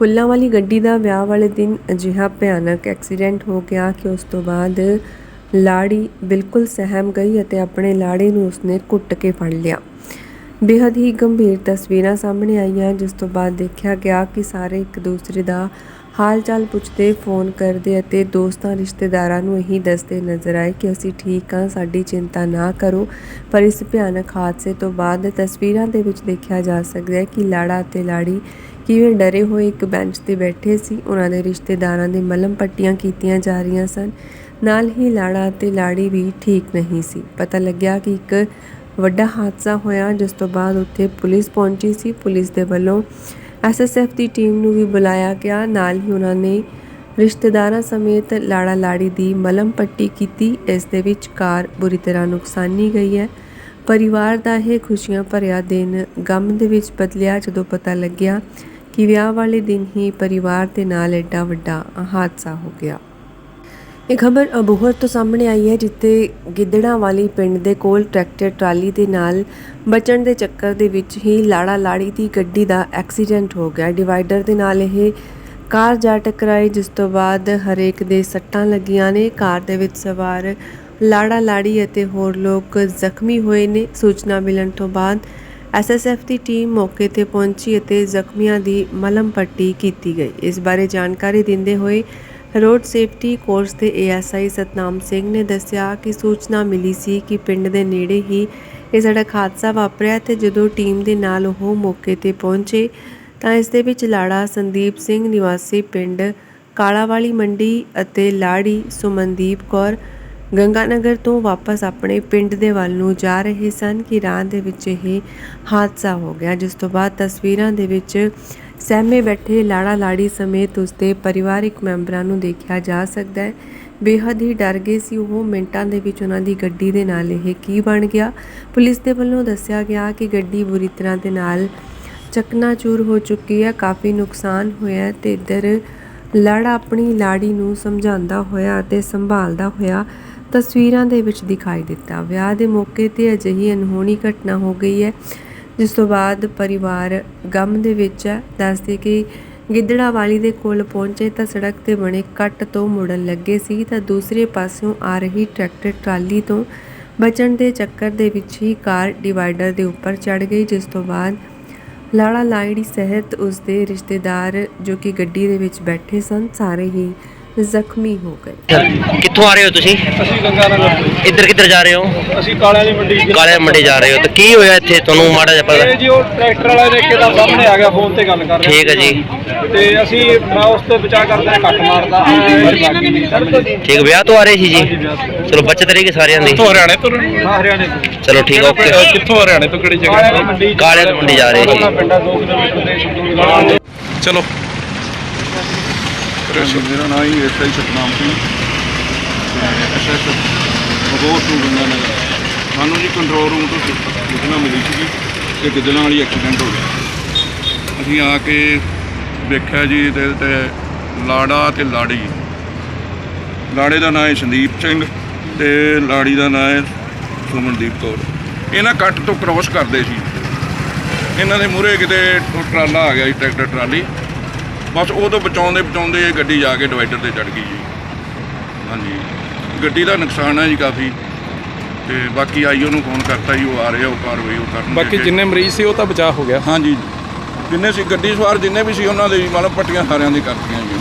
ਫੁੱਲਾਂ ਵਾਲੀ ਗੱਡੀ ਦਾ ਵਿਆਹ ਵਾਲੇ ਦਿਨ ਅਜਿਹਾ ਭਿਆਨਕ ਐਕਸੀਡੈਂਟ ਹੋ ਗਿਆ ਕਿ ਉਸ ਤੋਂ ਬਾਅਦ ਲਾੜੀ ਬਿਲਕੁਲ ਸਹਿਮ ਗਈ ਅਤੇ ਆਪਣੇ ਲਾੜੇ ਨੂੰ ਉਸਨੇ ਕੁੱਟ ਕੇ ਫੜ ਲਿਆ। ਬੇहद ਹੀ ਗੰਭੀਰ ਤਸਵੀਰਾਂ ਸਾਹਮਣੇ ਆਈਆਂ, ਜਿਸ ਤੋਂ ਬਾਅਦ ਦੇਖਿਆ ਗਿਆ ਕਿ ਸਾਰੇ ਇੱਕ ਦੂਸਰੇ ਦਾ ਹਾਲ ਚਾਲ ਪੁੱਛਦੇ, ਫੋਨ ਕਰਦੇ ਅਤੇ ਦੋਸਤਾਂ, ਰਿਸ਼ਤੇਦਾਰਾਂ ਨੂੰ ਇਹੀ ਦੱਸਦੇ ਨਜ਼ਰ ਆਏ ਕਿ ਅਸੀਂ ਠੀਕ ਹਾਂ, ਸਾਡੀ ਚਿੰਤਾ ਨਾ ਕਰੋ। ਪਰ ਇਸ ਭਿਆਨਕ ਹਾਦਸੇ ਤੋਂ ਬਾਅਦ ਤਸਵੀਰਾਂ ਦੇ ਵਿੱਚ ਦੇਖਿਆ ਜਾ ਸਕਦਾ ਹੈ ਕਿ ਲਾੜਾ ਅਤੇ ਲਾੜੀ ਕਿਵੇਂ ਡਰੇ ਹੋਏ ਇੱਕ ਬੈਂਚ ਤੇ ਬੈਠੇ ਸੀ। ਉਹਨਾਂ ਦੇ ਰਿਸ਼ਤੇਦਾਰਾਂ ਦੇ ਮਲਮ ਪੱਟੀਆਂ ਕੀਤੀਆਂ ਜਾ ਰਹੀਆਂ ਸਨ। ਨਾਲ ਹੀ ਲਾੜਾ ਅਤੇ ਲਾੜੀ ਵੀ ਠੀਕ ਨਹੀਂ ਸੀ। ਪਤਾ ਲੱਗਿਆ ਕਿ ਇੱਕ ਵੱਡਾ ਹਾਦਸਾ ਹੋਇਆ, ਜਿਸ ਤੋਂ ਬਾਅਦ ਉੱਥੇ ਪੁਲਿਸ ਪਹੁੰਚੀ ਸੀ। ਪੁਲਿਸ ਦੇ ਵੱਲੋਂ ਐਸਐਸਐਫ ਦੀ ਟੀਮ ਨੂੰ ਵੀ ਬੁਲਾਇਆ ਗਿਆ। ਨਾਲ ਹੀ ਉਹਨਾਂ ਨੇ ਰਿਸ਼ਤੇਦਾਰਾਂ ਸਮੇਤ ਲਾੜਾ ਲਾੜੀ ਦੀ ਮਲਮ ਪੱਟੀ ਕੀਤੀ। ਇਸ ਦੇ ਵਿੱਚ ਕਾਰ ਬੁਰੀ ਤਰ੍ਹਾਂ ਨੁਕਸਾਨੀ ਗਈ ਹੈ। ਪਰਿਵਾਰ ਦਾ ਇਹ ਖੁਸ਼ੀਆਂ ਭਰਿਆ ਦਿਨ ਗਮ ਦੇ ਵਿੱਚ ਬਦਲਿਆ ਜਦੋਂ ਪਤਾ ਲੱਗਿਆ ਕਿ ਵਿਆਹ ਵਾਲੇ ਦਿਨ ਹੀ ਪਰਿਵਾਰ ਦੇ ਨਾਲ ਐਡਾ ਵੱਡਾ ਹਾਦਸਾ ਹੋ ਗਿਆ। ਇਹ ਖਬਰ ਅਬੋਹਰ ਤੋਂ ਸਾਹਮਣੇ ਆਈ ਹੈ, ਜਿੱਥੇ ਗਿੱਦੜਾਂ ਵਾਲੀ ਪਿੰਡ ਦੇ ਕੋਲ ਟਰੈਕਟਰ, ਟਰਾਲੀ ਦੇ ਨਾਲ ਬਚਣ ਦੇ ਚੱਕਰ ਦੇ ਵਿੱਚ ਹੀ ਲਾੜਾ ਲਾੜੀ ਦੀ ਗੱਡੀ ਦਾ ਐਕਸੀਡੈਂਟ ਹੋ ਗਿਆ। ਡਿਵਾਈਡਰ ਦੇ ਨਾਲ ਇਹ ਕਾਰ ਜਾ ਟਕਰਾਈ, ਜਿਸ ਤੋਂ ਬਾਅਦ ਹਰੇਕ ਦੇ ਸੱਟਾਂ ਲੱਗੀਆਂ ਨੇ। ਕਾਰ ਦੇ ਵਿੱਚ ਸਵਾਰ ਲਾੜਾ ਲਾੜੀ ਅਤੇ ਹੋਰ ਲੋਕ ਜ਼ਖਮੀ ਹੋਏ ਨੇ। ਸੂਚਨਾ ਮਿਲਣ ਤੋਂ ਬਾਅਦ ਐਸਐਸਐਫ ਦੀ ਟੀਮ ਮੌਕੇ ਤੇ ਪਹੁੰਚੀ ਅਤੇ ਜ਼ਖਮੀਆਂ ਦੀ ਮਲਮ ਪੱਟੀ ਕੀਤੀ ਗਈ। ਇਸ ਬਾਰੇ ਜਾਣਕਾਰੀ ਦਿੰਦੇ ਹੋਏ ਰੋਡ ਸੇਫਟੀ ਕੋਰਸ ਦੇ ਏਐਸਆਈ ਸਤਨਾਮ ਸਿੰਘ ਨੇ ਦੱਸਿਆ ਕਿ ਸੂਚਨਾ ਮਿਲੀ ਸੀ ਕਿ ਪਿੰਡ ਦੇ ਨੇੜੇ ਹੀ ਇਹ ਸੜਕ ਹਾਦਸਾ ਵਾਪਰਿਆ ਤੇ ਜਦੋਂ ਟੀਮ ਦੇ ਨਾਲ ਉਹ ਮੌਕੇ ਤੇ ਪਹੁੰਚੇ ਤਾਂ ਇਸ ਦੇ ਵਿੱਚ ਲਾੜਾ ਸੰਦੀਪ ਸਿੰਘ ਨਿਵਾਸੀ ਪਿੰਡ ਕਾਲਾਵਾਲੀ ਮੰਡੀ ਅਤੇ ਲਾੜੀ ਸੁਮਨਦੀਪ ਕੌਰ ਗੰਗਾਨਗਰ ਤੋਂ ਵਾਪਸ ਆਪਣੇ ਪਿੰਡ ਦੇ ਵੱਲ ਨੂੰ ਜਾ ਰਹੇ ਸਨ ਕਿ ਰਾਹ ਦੇ ਵਿੱਚ ਇਹ ਹਾਦਸਾ ਹੋ ਗਿਆ, ਜਿਸ ਤੋਂ ਬਾਅਦ ਤਸਵੀਰਾਂ ਦੇ ਵਿੱਚ ਸਹਿਮੇ ਬੈਠੇ ਲਾੜਾ ਲਾੜੀ ਸਮੇਤ ਉਸਦੇ ਪਰਿਵਾਰਿਕ ਮੈਂਬਰਾਂ ਨੂੰ ਦੇਖਿਆ ਜਾ ਸਕਦਾ ਹੈ। ਬੇਹੱਦ ਹੀ ਡਰ ਗਏ ਸੀ ਉਹ ਮਿੰਟਾਂ ਦੇ ਵਿੱਚ ਉਹਨਾਂ ਦੀ ਗੱਡੀ ਦੇ ਨਾਲ ਇਹ ਕੀ ਬਣ ਗਿਆ। ਪੁਲਿਸ ਦੇ ਵੱਲੋਂ ਦੱਸਿਆ ਗਿਆ ਕਿ ਗੱਡੀ ਬੁਰੀ ਤਰ੍ਹਾਂ ਦੇ ਨਾਲ ਚਕਨਾਚੂਰ ਹੋ ਚੁੱਕੀ ਹੈ, ਕਾਫੀ ਨੁਕਸਾਨ ਹੋਇਆ ਹੈ ਤੇ ਇੱਧਰ ਲਾੜਾ ਆਪਣੀ ਲਾੜੀ ਨੂੰ ਸਮਝਾਉਂਦਾ ਹੋਇਆ ਅਤੇ ਸੰਭਾਲਦਾ ਹੋਇਆ ਤਸਵੀਰਾਂ ਦੇ ਵਿੱਚ ਦਿਖਾਈ ਦਿੱਤਾ। ਵਿਆਹ ਦੇ ਮੌਕੇ ਤੇ ਅਜਿਹੀ ਅਨਹੋਣੀ ਘਟਨਾ ਹੋ ਗਈ ਹੈ। ਜਿਸ ਤੋਂ ਬਾਅਦ ਪਰਿਵਾਰ ਗਮ ਦੇ ਵਿੱਚ ਹੈ। ਦੱਸਦੇ ਕਿ ਗਿੱਦੜਾ ਵਾਲੀ ਦੇ ਕੋਲ ਪਹੁੰਚੇ ਤਾਂ ਸੜਕ ਤੇ ਬਣੇ ਕੱਟ ਤੋਂ ਮੁੜਨ ਲੱਗੇ ਸੀ ਤਾਂ ਦੂਸਰੇ ਪਾਸਿਓਂ ਆ ਰਹੀ ਟਰੈਕਟਰ ਟਰਾਲੀ ਤੋਂ ਬਚਣ ਦੇ ਚੱਕਰ ਦੇ ਵਿੱਚ ਹੀ ਕਾਰ ਡਿਵਾਈਡਰ ਦੇ ਉੱਪਰ ਚੜ ਗਈ, ਜਿਸ ਤੋਂ ਬਾਅਦ ਲਾੜਾ ਲਾੜੀ ਸਹਿਤ ਉਸ ਦੇ ਰਿਸ਼ਤੇਦਾਰ ਜੋ ਕਿ ਗੱਡੀ ਦੇ ਵਿੱਚ ਬੈਠੇ ਸਨ, ਸਾਰੇ ਹੀ ਜ਼ਖਮੀ ਹੋ ਗਏ। ਕਿੱਥੋਂ ਆ ਰਹੇ ਹੋ ਤੁਸੀਂ? ਅਸੀਂ ਗੰਗਾ ਨਗਰ ਇੱਧਰ ਕਿੱਧਰ ਜਾ ਰਹੇ ਹੋ? ਅਸੀਂ ਕਾਲਿਆਂ ਦੀ ਮੰਡੀ ਕਾਲੇ ਮੰਡੀ ਜਾ ਰਹੇ ਹੋ। ਤਾਂ ਕੀ ਹੋਇਆ ਇੱਥੇ? ਤੁਹਾਨੂੰ ਮਾੜਾ ਜਿਹਾ ਇਹ ਪਤਾ ਜੀ ਉਹ ਟਰੈਕਟਰ ਵਾਲਾ ਦੇਖ ਕੇ ਤਾਂ ਸਾਹਮਣੇ ਆ ਗਿਆ ਫੋਨ ਤੇ ਗੱਲ ਕਰ ਰਿਹਾ। ਠੀਕ ਹੈ ਜੀ। ਤੇ ਅਸੀਂ ਮੈਂ ਉਸ ਤੋਂ ਬਚਾ ਕਰਦੇ ਕੱਟ ਮਾਰਦਾ। ਠੀਕ ਵਿਆਹ ਤੋਂ ਆ ਰਹੇ ਸੀ ਜੀ। ਚਲੋ ਬੱਚਤ ਰਹੇਗੀ ਸਾਰਿਆਂ ਦੀ। ਕਿੱਥੋਂ? ਹਰਿਆਣੇ ਤੋਂ ਹਾਂ ਹਰਿਆਣੇ ਤੋਂ। ਚਲੋ ਠੀਕ ਓਕੇ। ਕਿੱਥੋਂ? ਹਰਿਆਣੇ ਤੋਂ ਕਿਹੜੀ ਦੀ ਜਗ੍ਹਾ ਮੰਡੀ ਕਾਲਿਆਂ ਦੀ ਮੰਡੀ ਜਾ ਰਹੇ ਸੀ। ਪਿੰਡਾ 2 ਕਿਲੋਮੀਟਰ ਦੇ ਸ਼ਡੂਲਗੜ੍ਹ ਚਲੋ ਮੇਰਾ ਨਾਮ ਹੀ ਐਸਆਈ ਸਤਨਾਮ ਸਿੰਘ ਐਸਐਸ ਬਗੋਰ ਤੋਂ ਗੰਗਾ ਨਗਰ ਸਾਨੂੰ ਜੀ ਕੰਟਰੋਲ ਰੂਮ ਤੋਂ ਸੂਚਨਾ ਮਿਲੀ ਸੀ ਕਿ ਗਿੱਦੜਾਂ ਵਾਲੀ ਐਕਸੀਡੈਂਟ ਹੋ ਗਿਆ ਅਸੀਂ ਆ ਕੇ ਵੇਖਿਆ ਜੀ ਇਹਦੇ ਤੇ ਲਾੜਾ ਤੇ ਲਾੜੀ। ਲਾੜੇ ਦਾ ਨਾਮ ਹੈ ਸੰਦੀਪ ਸਿੰਘ ਤੇ ਲਾੜੀ ਦਾ ਨਾਮ ਹੈ ਸੁਮਨਦੀਪ ਕੌਰ। ਇਹਨਾਂ ਕੱਟ ਤੋਂ ਕ੍ਰੋਸ ਕਰਦੇ ਸੀ। ਇਹਨਾਂ ਦੇ ਮੂਹਰੇ ਕਿਤੇ ਟਰਾਲਾ ਆ ਗਿਆ ਜੀ ਟਰੈਕਟਰ ਟਰਾਲੀ। ਬਸ ਉਹ ਤੋਂ ਬਚਾਉਂਦੇ ਬਚਾਉਂਦੇ ਇਹ ਗੱਡੀ ਜਾ ਕੇ ਡਿਵਾਈਡਰ ਤੇ ਚੜ ਗਈ ਜੀ। ਹਾਂਜੀ। ਗੱਡੀ ਦਾ ਨੁਕਸਾਨ ਹੈ ਜੀ ਕਾਫੀ। ਤੇ ਬਾਕੀ ਆਈਓ ਨੂੰ ਫੋਨ ਕਰਤਾ ਜੀ ਉਹ ਆ ਰਹੇ ਉਹ ਕਾਰਵਾਈ ਉਹ ਕਰਨ ਬਾਕੀ ਜਿੰਨੇ ਮਰੀਜ਼ ਸੀ ਉਹ ਤਾਂ ਬਚਾਅ ਹੋ ਗਿਆ। ਹਾਂਜੀ। ਜਿੰਨੇ ਸੀ ਗੱਡੀ ਸਵਾਰ ਜਿੰਨੇ ਵੀ ਸੀ ਉਹਨਾਂ ਦੇ ਜੀ ਮਤਲਬ ਪੱਟੀਆਂ ਸਾਰਿਆਂ ਦੀ ਕਰਤੀਆਂ ਜੀ।